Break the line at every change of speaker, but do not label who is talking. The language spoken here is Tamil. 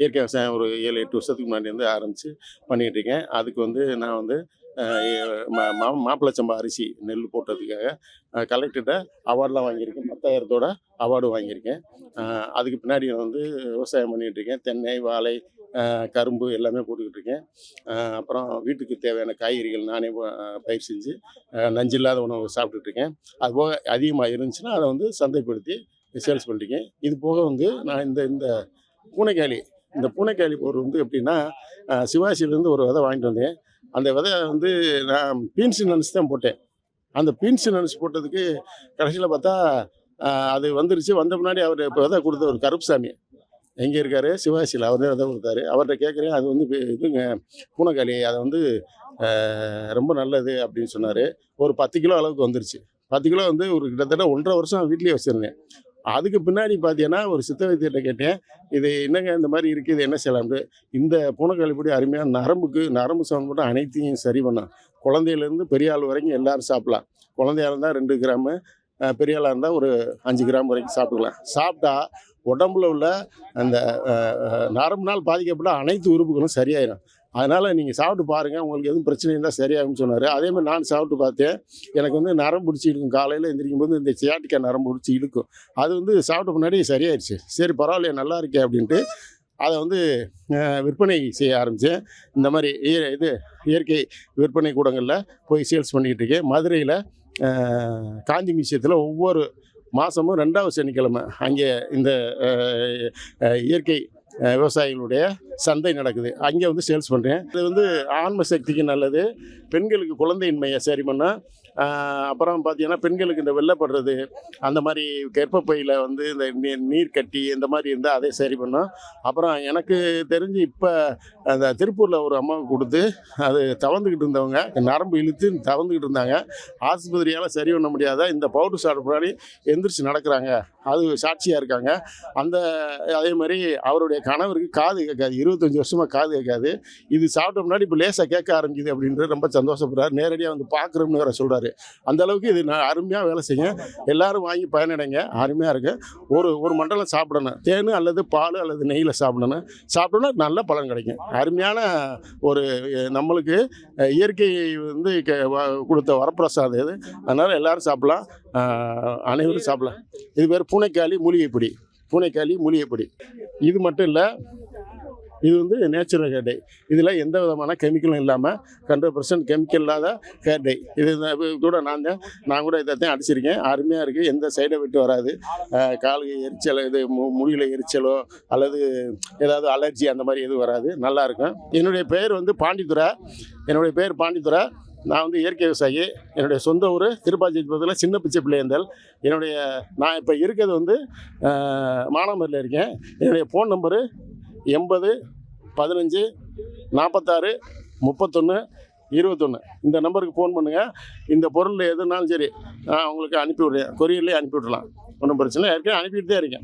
இயற்கை விவசாயம் ஒரு ஏழு எட்டு வருஷத்துக்கு முன்னாடி வந்து ஆரம்பித்து பண்ணிகிட்டு இருக்கேன். அதுக்கு வந்து நான் வந்து மா மாப்பிள்ளை சம்பா அரிசி நெல் போட்டதுக்காக கலெக்டர்கிட்ட அவார்டெலாம் வாங்கியிருக்கேன். பத்தாயிரத்தோட அவார்டு வாங்கியிருக்கேன். அதுக்கு பின்னாடி வந்து விவசாயம் பண்ணிகிட்டு இருக்கேன். தென்னை வாழை கரும்பு எல்லாமே போட்டுக்கிட்டு இருக்கேன். அப்புறம் வீட்டுக்கு தேவையான காய்கறிகள் நானே பயிர் செஞ்சு நஞ்சில்லாத உணவு சாப்பிட்டுட்டு இருக்கேன். அது போக அதிகமாக இருந்துச்சுன்னா அதை வந்து சந்தைப்படுத்தி சேல்ஸ் பண்ணிருக்கேன் இது போக வந்து நான் இந்த இந்த பூனைக்காளி இந்த பூனைக்காளி போர் வந்து எப்படின்னா சிவாசியிலேருந்து ஒரு விதை வாங்கிட்டு வந்தேன். அந்த விதை வந்து நான் பீன்ஸ் நினச்சி தான் போட்டேன். அந்த பீன்ஸ் நினச்சி போட்டதுக்கு கடைசியில் பார்த்தா அது வந்துருச்சு. வந்த முன்னாடி அவர் இப்போ விதை கொடுத்த ஒரு கருப்புசாமி. எங்கே இருக்காரு? சிவாசியில் அவர் தான் விதை கொடுத்தாரு. அவர்கிட்ட கேட்குறேன் அது வந்து இதுங்க பூனைக்காளி அதை வந்து ரொம்ப நல்லது அப்படின்னு சொன்னார். ஒரு பத்து கிலோ அளவுக்கு வந்துருச்சு. பத்து கிலோ வந்து ஒரு கிட்டத்தட்ட ஒன்றரை வருஷம் வீட்லேயே வச்சுருந்தேன். அதுக்கு பின்னாடி பார்த்தீங்கன்னா ஒரு சித்த வைத்தியர்கிட்ட கேட்டேன். இது என்னங்க இந்த மாதிரி இருக்குது இது என்ன செய்யலாம்னு இந்த பூனைக்காளிப்படி அருமையாக நரம்புக்கு நரம்பு சம்மந்தப்பட்ட அனைத்தையும் சரி பண்ணும் குழந்தையிலேருந்து பெரிய ஆள் வரைக்கும் எல்லாரும் சாப்பிட்லாம். குழந்தையாக இருந்தால் ரெண்டு கிராமு பெரிய ஆளாக இருந்தால் ஒரு அஞ்சு கிராம் வரைக்கும் சாப்பிட்டுக்கலாம். சாப்பிட்டா உடம்புல உள்ள அந்த நரம்புனால் பாதிக்கப்பட்ட அனைத்து உறுப்புகளும் சரியாயிடும் அதனால் நீங்கள் சாப்பிட்டு பாருங்கள் உங்களுக்கு எதுவும் பிரச்சனை இருந்தால் சரியாகும்னு சொன்னார். அதேமாதிரி நான் சாப்பிட்டு பார்த்தேன். எனக்கு வந்து நரம்பு பிடிச்சி இழுக்கும். காலையில் எந்திரிக்கும் போது இந்த சியாட்டிக்கா நரம்பு பிடிச்சி இழுக்கும். அது வந்து சாப்பிட்ட முன்னாடி சரியாயிருச்சு. சரி பரவாயில்லையே நல்லா இருக்கே அப்படின்ட்டு அதை வந்து விற்பனை செய்ய ஆரம்பித்தேன் இந்த மாதிரி இய- இது இயற்கை விற்பனை கூடங்களில் போய் சேல்ஸ் பண்ணிக்கிட்டு இருக்கேன். மதுரையில் காஞ்சி மியூசியத்தில் ஒவ்வொரு மாதமும் ரெண்டாவது சனிக்கிழமை அங்கே இந்த இயற்கை விவசாயிகளுடைய சந்தை நடக்குது. அங்கே வந்து சேல்ஸ் பண்ணுறேன் இது வந்து ஆன்ம சக்திக்கு நல்லது. பெண்களுக்கு குழந்தையின்மையை சரி பண்ணால் அப்புறம் பார்த்தீங்கன்னா பெண்களுக்கு இந்த வெள்ளப்படுறது அந்த மாதிரி கர்ப்பப்பையில் வந்து இந்த நீர் கட்டி இந்த மாதிரி இருந்தால் அதே சரி பண்ணோம். அப்புறம் எனக்கு தெரிஞ்சு இப்போ அந்த திருப்பூரில் ஒரு அம்மாவுக்கு கொடுத்து அது தவந்துக்கிட்டு இருந்தவங்க நரம்பு இழுத்து தவந்துக்கிட்டு இருந்தாங்க. ஆஸ்பத்திரியால் சரி பண்ண முடியாத இந்த பவுடர் சாப்பிட்ட எந்திரிச்சு நடக்கிறாங்க. அது சாட்சியாக இருக்காங்க. அந்த அதே மாதிரி அவருடைய கணவருக்கு காது கேட்காது இருபத்தஞ்சி வருஷமாக காது கேட்காது. இது சாப்பிட்ட முன்னாடி இப்போ லேசாக கேட்க ஆரம்பிக்குது அப்படின்றது ரொம்ப சந்தோஷப்படுறாரு. நேரடியாக வந்து பார்க்குறோம்னு வேறு சொல்கிறாரு அந்த அளவுக்கு இது நான் அருமையாக வேலை செய்யும் எல்லாரும் வாங்கி பயனடைங்க. அருமையாக இருக்கு. ஒரு ஒரு மண்டலம் சாப்பிடணும். தேன் அல்லது பால் அல்லது நெய்யில் சாப்பிடணும். சாப்பிடணும்னா நல்ல பலன் கிடைக்கும். அருமையான ஒரு நம்மளுக்கு இயற்கை வந்து க- வ- கொடுத்த வரப்பிரசாதம் இது. அதனால் எல்லோரும் சாப்பிடலாம். அனைவரும் சாப்பிடலாம். இது பேர் பூனைக்காளி மூலிகைப்பொடி. பூனைக்காளி மூலிகைப்பொடி. இது மட்டும் இல்லை இது வந்து நேச்சுரல் ஹேர் டை இதில் எந்த விதமான கெமிக்கலும் இல்லாமல் ஹண்ட்ரட் பர்சன்ட் கெமிக்கல் இல்லாத ஹேர் டை இது கூட நான் தான் நான் கூட இதை தான் அடிச்சிருக்கேன். அருமையாக இருக்குது எந்த சைடை விட்டு வராது. அஹ் எரிச்சல் இது மு முடியில் எரிச்சலோ அல்லது ஏதாவது அலர்ஜி அந்த மாதிரி எதுவும் வராது. நல்லாயிருக்கும் என்னுடைய பெயர் வந்து பாண்டித்துரா என்னுடைய பேர் பாண்டித்துரா நான் வந்து இயற்கை விவசாயி. என்னுடைய சொந்த ஊர் திருப்பாச்சி பக்கத்தில் சின்ன பிச்சை பிள்ளையந்தல் என்னுடைய நான் இப்போ இருக்கிறது வந்து மானாமரில் இருக்கேன். என்னுடைய ஃபோன் நம்பரு எண்பது பதினஞ்சு நாற்பத்தாறு முப்பத்தொன்று இருபத்தொன்று இந்த நம்பருக்கு ஃபோன் பண்ணுங்கள் இந்த பொருள் எதுனாலும் சரி நான் உங்களுக்கு அனுப்பி விடுறேன் கொரியர்லேயே அனுப்பி விட்றலாம் ஒன்றும் பிரச்சனை இல்லை. ஏற்கனவே அனுப்பிட்டு தான் இருக்கேன்.